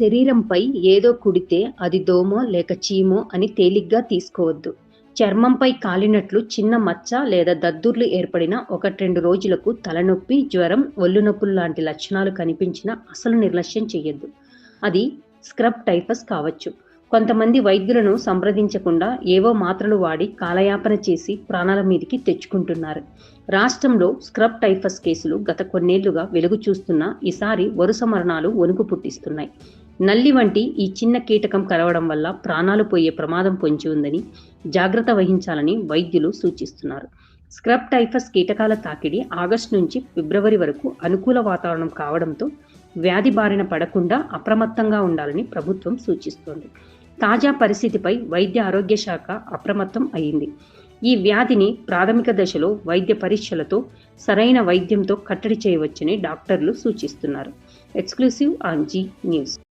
శరీరంపై ఏదో కుడితే అది దోమో లేక చీమో అని తేలిగ్గా తీసుకోవద్దు. చర్మంపై కాలినట్లు చిన్న మచ్చ లేదా దద్దుర్లు ఏర్పడిన ఒకటి రెండు రోజులకు తలనొప్పి జ్వరం ఒళ్ళు నొప్పులు లాంటి లక్షణాలు కనిపించినా అసలు నిర్లక్ష్యం చేయొద్దు అది స్క్రబ్ టైఫస్ కావచ్చు. కొంతమంది వైద్యులను సంప్రదించకుండా ఏవో మాత్రలు వాడి కాలయాపన చేసి ప్రాణాల మీదకి తెచ్చుకుంటున్నారు. రాష్ట్రంలో స్క్రబ్ టైఫస్ కేసులు గత కొన్నేళ్ళుగా వెలుగు చూస్తున్న ఈసారి వరుస మరణాలు వణుకు పుట్టిస్తున్నాయి. నల్లి వంటి ఈ చిన్న కీటకం కలవడం వల్ల ప్రాణాలు పోయే ప్రమాదం పొంచి ఉందని జాగ్రత్త వహించాలని వైద్యులు సూచిస్తున్నారు. స్క్రబ్ టైఫస్ కీటకాల తాకిడి ఆగస్టు నుంచి ఫిబ్రవరి వరకు అనుకూల వాతావరణం కావడంతో వ్యాధి బారిన పడకుండా అప్రమత్తంగా ఉండాలని ప్రభుత్వం సూచిస్తోంది. తాజా పరిస్థితిపై వైద్య ఆరోగ్య శాఖ అప్రమత్తం అయింది. ఈ వ్యాధిని ప్రాథమిక దశలో వైద్య పరీక్షలతో సరైన వైద్యంతో కట్టడి చేయవచ్చని డాక్టర్లు సూచిస్తున్నారు. Exclusive on Zee News.